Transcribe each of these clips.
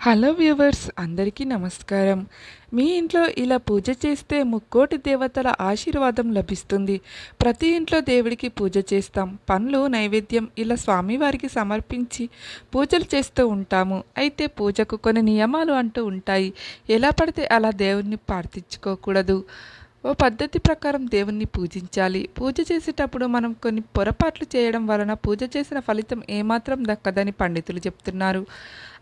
Hello viewers అందరికీ నమస్కారం. మీ ఇంట్లో ఇలా పూజ చేస్తే ముక్కోటి దేవతల ఆశీర్వాదం లభిస్తుంది. ప్రతి ఇంట్లో దేవుడికి పూజ చేస్తాం. పండ్లు నైవేద్యం ఇలా స్వామివారికి సమర్పించి పూజలు చేస్తూ ఉంటాము. అయితే పూజకు కొన్ని నియమాలు అంటూ ఉంటాయి. ఎలా పడితే అలా దేవుణ్ణి ప్రార్థించుకోకూడదు ఓ పద్ధతి ప్రకారం దేవుణ్ణి పూజించాలి. పూజ చేసేటప్పుడు మనం కొన్ని పొరపాట్లు చేయడం వలన పూజ చేసిన ఫలితం ఏమాత్రం దక్కదని పండితులు చెప్తున్నారు.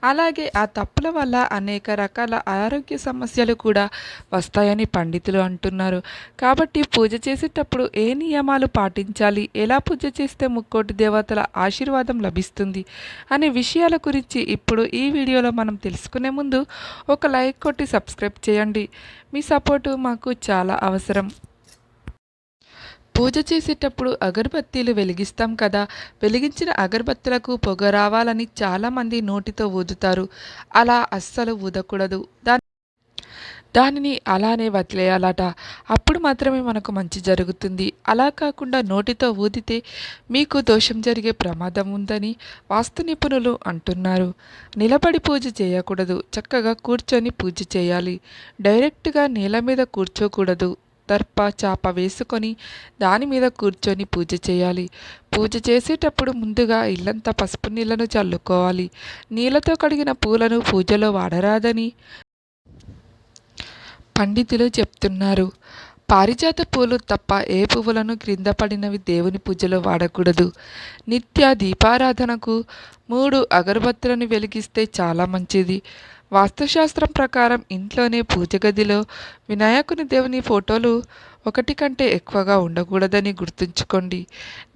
అలాగే ఆ తప్పుల వల్ల అనేక రకాల ఆరోగ్య సమస్యలు కూడా వస్తాయని పండితులు అంటున్నారు. కాబట్టి పూజ చేసేటప్పుడు ఏ నియమాలు పాటించాలి? ఎలా పూజ చేస్తే ముక్కోటి దేవతల ఆశీర్వాదం లభిస్తుంది? అనే విషయాల గురించి ఇప్పుడు ఈ వీడియోలో మనం తెలుసుకునే ముందు ఒక లైక్ కొట్టి సబ్స్క్రైబ్ చేయండి. మీ సపోర్టు మాకు చాలా అవసరం. పూజ చేసేటప్పుడు అగరబత్తీలు వెలిగిస్తాం కదా. వెలిగించిన అగరబత్తులకు పొగ రావాలని చాలామంది నోటితో ఊదుతారు. అలా అస్సలు ఊదకూడదు. దాని దానిని అలానే వదిలేయాలట. అప్పుడు మాత్రమే మనకు మంచి జరుగుతుంది. అలా కాకుండా నోటితో ఊదితే మీకు దోషం జరిగే ప్రమాదం ఉందని వాస్తు నిపుణులు అంటున్నారు. నిలబడి పూజ చేయకూడదు. చక్కగా కూర్చొని పూజ చేయాలి. డైరెక్ట్గా నేల మీద కూర్చోకూడదు. దర్ప చాప వేసుకొని దాని మీద కూర్చొని పూజ చేయాలి. పూజ చేసేటప్పుడు ముందుగా ఇల్లంతా పసుపు నీళ్ళను చల్లుకోవాలి. నీళ్ళతో కడిగిన పూలను పూజలో వాడరాదని పండితులు చెప్తున్నారు. పారిజాత పూలు తప్ప ఏ పువ్వులను క్రింద పడినవి దేవుని పూజలో వాడకూడదు. నిత్య దీపారాధనకు మూడు అగరబత్తులను వెలిగిస్తే చాలా మంచిది. వాస్తుశాస్త్రం ప్రకారం ఇంట్లోనే పూజ గదిలో వినాయకుని దేవుని ఫోటోలు ఒకటి కంటే ఎక్కువగా ఉండకూడదని గుర్తుంచుకోండి.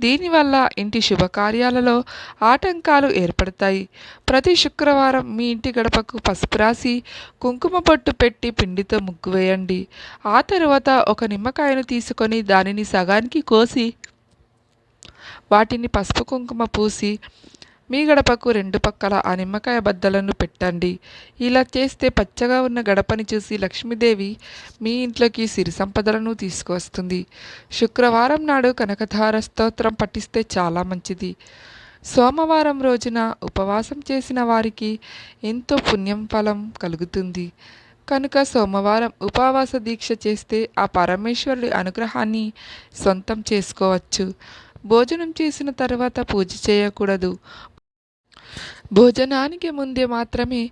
దీనివల్ల ఇంటి శుభకార్యాలలో ఆటంకాలు ఏర్పడతాయి. ప్రతి శుక్రవారం మీ ఇంటి గడపకు పసుపు రాసి కుంకుమ బొట్టు పెట్టి పిండితో ముగ్గు వేయండి. ఆ తరువాత ఒక నిమ్మకాయను తీసుకొని దానిని సగానికి కోసి వాటిని పసుపు కుంకుమ పూసి మీ గడపకు రెండు పక్కల ఆ నిమ్మకాయ బద్దలను పెట్టండి. ఇలా చేస్తే పచ్చగా ఉన్న గడపని చూసి లక్ష్మీదేవి మీ ఇంట్లోకి సిరి సంపదలను తీసుకువస్తుంది. శుక్రవారం నాడు కనకధార స్తోత్రం పఠిస్తే చాలా మంచిది. సోమవారం రోజున ఉపవాసం చేసిన వారికి ఎంతో పుణ్యం ఫలం కలుగుతుంది. కనుక సోమవారం ఉపవాస దీక్ష చేస్తే ఆ పరమేశ్వరుడి అనుగ్రహాన్ని సొంతం చేసుకోవచ్చు. భోజనం చేసిన తర్వాత పూజ చేయకూడదు. భోజనానికి ముందే మాత్రమే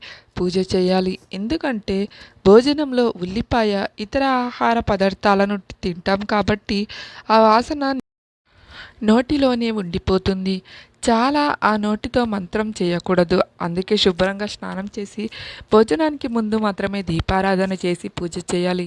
పూజ చేయాలి. ఎందుకంటే భోజనంలో ఉల్లిపాయ ఇతర ఆహార పదార్థాలను తింటాం కాబట్టి ఆ వాసన నోటిలోనే ఉండిపోతుంది. చాలా ఆ నోటితో మంత్రం చేయకూడదు. అందుకే శుభ్రంగా స్నానం చేసి భోజనానికి ముందు మాత్రమే దీపారాధన చేసి పూజ చేయాలి.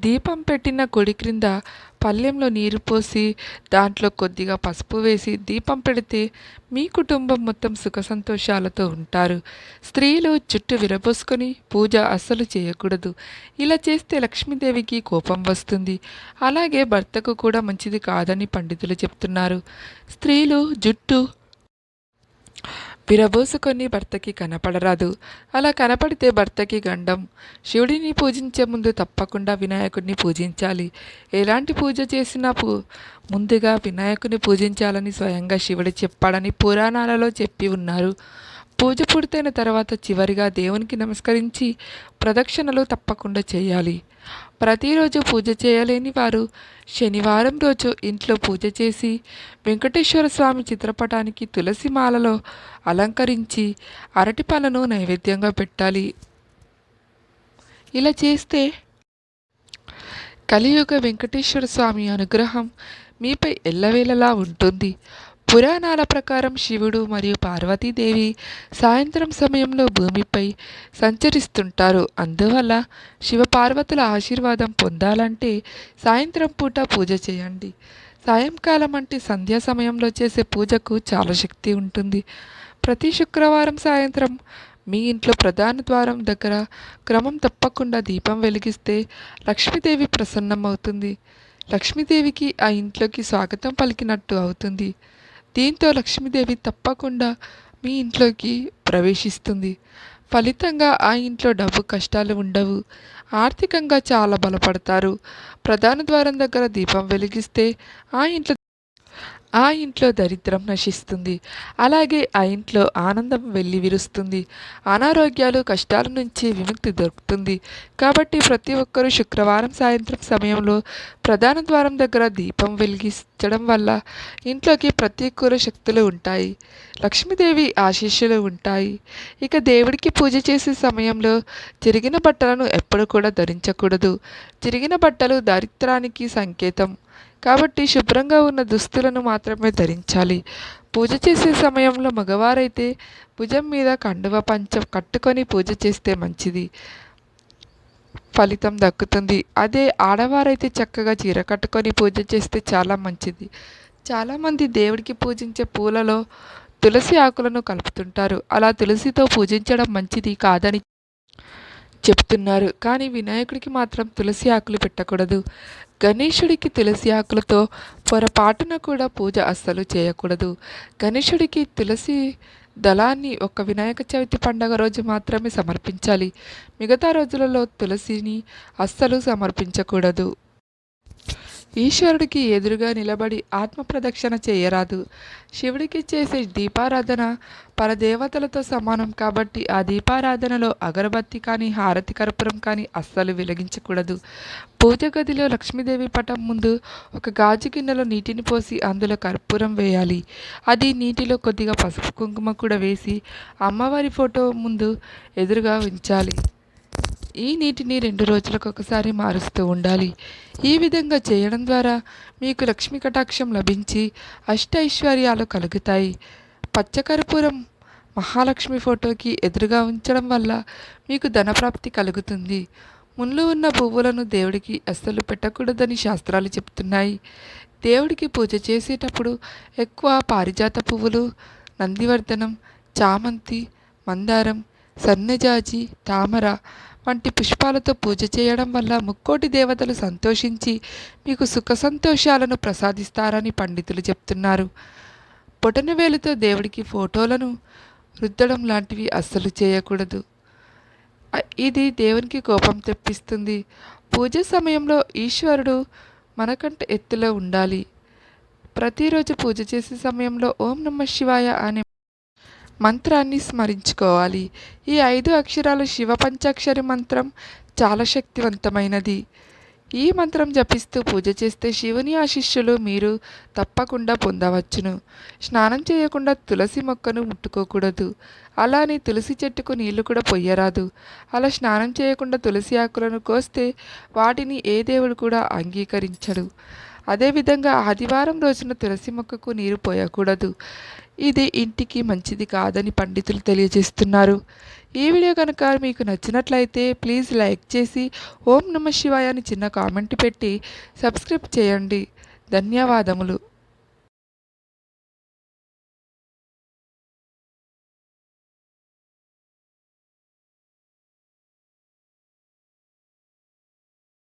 దీపం పెట్టిన కొడి క్రింద పళ్ళెంలో నీరు పోసి దాంట్లో కొద్దిగా పసుపు వేసి దీపం పెడితే మీ కుటుంబం మొత్తం సుఖ సంతోషాలతో ఉంటారు. స్త్రీలు జుట్టు విరబోసుకొని పూజ అస్సలు చేయకూడదు. ఇలా చేస్తే లక్ష్మీదేవికి కోపం వస్తుంది. అలాగే భర్తకు కూడా మంచిది కాదని పండితులు చెప్తున్నారు. స్త్రీలు జుట్టు విరబోసుకొని భర్తకి కనపడరాదు. అలా కనపడితే భర్తకి గండం. శివుడిని పూజించే ముందు తప్పకుండా వినాయకుడిని పూజించాలి. ఎలాంటి పూజ చేసినా పూ ముందుగా వినాయకుని పూజించాలని స్వయంగా శివుడు చెప్పాడని పురాణాలలో చెప్పి ఉన్నారు. పూజ పూర్తయిన తర్వాత చివరిగా దేవునికి నమస్కరించి ప్రదక్షిణలు తప్పకుండా చేయాలి. ప్రతిరోజు పూజ చేయలేని వారు శనివారం రోజు ఇంట్లో పూజ చేసి వెంకటేశ్వర స్వామి చిత్రపటానికి తులసి మాలలో అలంకరించి అరటి పళ్ళను నైవేద్యంగా పెట్టాలి. ఇలా చేస్తే కలియుగ వెంకటేశ్వర స్వామి అనుగ్రహం మీపై ఎల్లవేళలా ఉంటుంది. పురాణాల ప్రకారం శివుడు మరియు పార్వతీదేవి సాయంత్రం సమయంలో భూమిపై సంచరిస్తుంటారు. అందువల్ల శివపార్వతుల ఆశీర్వాదం పొందాలంటే సాయంత్రం పూట పూజ చేయండి. సాయంకాలం అంటే సంధ్యా సమయంలో చేసే పూజకు చాలా శక్తి ఉంటుంది. ప్రతి శుక్రవారం సాయంత్రం మీ ఇంట్లో ప్రధాన ద్వారం దగ్గర క్రమం తప్పకుండా దీపం వెలిగిస్తే లక్ష్మీదేవి ప్రసన్నమవుతుంది. లక్ష్మీదేవికి ఆ ఇంట్లోకి స్వాగతం పలికినట్టు అవుతుంది. దీంతో లక్ష్మీదేవి తప్పకుండా మీ ఇంట్లోకి ప్రవేశిస్తుంది. ఫలితంగా ఆ ఇంట్లో డబ్బు కష్టాలు ఉండవు. ఆర్థికంగా చాలా బలపడతారు. ప్రధాన ద్వారం దగ్గర దీపం వెలిగిస్తే ఆ ఇంట్లో ఆ ఇంట్లో దరిద్రం నశిస్తుంది. అలాగే ఆ ఇంట్లో ఆనందం వెళ్ళి విరుస్తుంది. అనారోగ్యాలు కష్టాల నుంచి విముక్తి దొరుకుతుంది. కాబట్టి ప్రతి ఒక్కరూ శుక్రవారం సాయంత్రం సమయంలో ప్రధాన ద్వారం దగ్గర దీపం వెలిగిస్తే వెలిగించడం వల్ల ఇంట్లోకి ప్రతికూల శక్తులు ఉంటాయి. లక్ష్మీదేవి ఆశీస్సులు ఉంటాయి. ఇక దేవుడికి పూజ చేసే సమయంలో తిరిగిన బట్టలను ఎప్పుడు కూడా ధరించకూడదు. తిరిగిన బట్టలు దారిద్రానికి సంకేతం. కాబట్టి శుభ్రంగా ఉన్న దుస్తులను మాత్రమే ధరించాలి. పూజ చేసే సమయంలో మగవారైతే భుజం మీద కండువ పంచం కట్టుకొని పూజ చేస్తే మంచిది. ఫలితం దక్కుతుంది. అదే ఆడవారైతే చక్కగా చీర కట్టుకొని పూజ చేస్తే చాలా మంచిది. చాలామంది దేవుడికి పూజించే పూలలో తులసి ఆకులను కలుపుతుంటారు. అలా తులసితో పూజించడం మంచిది కాదని చెప్తున్నారు. కానీ వినాయకుడికి మాత్రం తులసి ఆకులు పెట్టకూడదు. గణేశుడికి తులసి ఆకులతో పొరపాటున కూడా పూజ అస్సలు చేయకూడదు. గణేశుడికి తులసి దళాన్ని ఒక వినాయక చవితి పండగ రోజు మాత్రమే సమర్పించాలి. మిగతా రోజులలో తులసిని అస్సలు సమర్పించకూడదు. ఈశ్వరుడికి ఎదురుగా నిలబడి ఆత్మ ప్రదక్షిణ చేయరాదు. శివుడికి చేసే దీపారాధన పరదేవతలతో సమానం కాబట్టి ఆ దీపారాధనలో అగరబత్తి కానీ హారతి కర్పూరం కానీ అస్సలు వెలిగించకూడదు. పూజ గదిలో లక్ష్మీదేవి పటం ముందు ఒక గాజు గిన్నెలో నీటిని పోసి అందులో కర్పూరం వేయాలి. అది నీటిలో కొద్దిగా పసుపు కుంకుమ కూడా వేసి అమ్మవారి ఫోటో ముందు ఎదురుగా ఉంచాలి. ఈ నీటిని రెండు రోజులకు ఒకసారి మారుస్తూ ఉండాలి. ఈ విధంగా చేయడం ద్వారా మీకు లక్ష్మీ కటాక్షం లభించి అష్ట ఐశ్వర్యాలు కలుగుతాయి. పచ్చకర్పూరం మహాలక్ష్మి ఫోటోకి ఎదురుగా ఉంచడం వల్ల మీకు ధనప్రాప్తి కలుగుతుంది. ముళ్ళు ఉన్న పువ్వులను దేవుడికి అస్సలు పెట్టకూడదని శాస్త్రాలు చెప్తున్నాయి. దేవుడికి పూజ చేసేటప్పుడు ఎక్కువ పారిజాత పువ్వులు నందివర్ధనం చామంతి మందారం సన్నజాజి తామర వంటి పుష్పాలతో పూజ చేయడం వల్ల ముక్కోటి దేవతలు సంతోషించి మీకు సుఖ సంతోషాలను ప్రసాదిస్తారని పండితులు చెప్తున్నారు. బొటనవేలుతో దేవుడికి ఫోటోలను రుద్దడం లాంటివి అస్సలు చేయకూడదు. ఇది దేవునికి కోపం తెప్పిస్తుంది. పూజ సమయంలో ఈశ్వరుడు మనకంటే ఎత్తులో ఉండాలి. ప్రతిరోజు పూజ చేసే సమయంలో ఓం నమ శివాయ అనే మంత్రాన్ని స్మరించుకోవాలి. ఈ ఐదు అక్షరాల శివ పంచాక్షరి మంత్రం చాలా శక్తివంతమైనది. ఈ మంత్రం జపిస్తూ పూజ చేస్తే శివుని ఆశిష్యులు మీరు తప్పకుండా పొందవచ్చును. స్నానం చేయకుండా తులసి మొక్కను ముట్టుకోకూడదు. అలానే తులసి చెట్టుకు నీళ్ళు కూడా పొయ్యరాదు. అలా స్నానం చేయకుండా తులసి ఆకులను కోస్తే వాటిని ఏ దేవుడు కూడా అంగీకరించడు. అదేవిధంగా ఆదివారం రోజున తులసి మొక్కకు నీరు పోయకూడదు. ఇది ఇంటికి మంచిది కాదని పండితులు తెలియజేస్తున్నారు. ఈ వీడియో కనుక మీకు నచ్చినట్లయితే ప్లీజ్ లైక్ చేసి ఓం నమ శివాయ అని చిన్న కామెంట్ పెట్టి సబ్స్క్రైబ్ చేయండి. ధన్యవాదములు.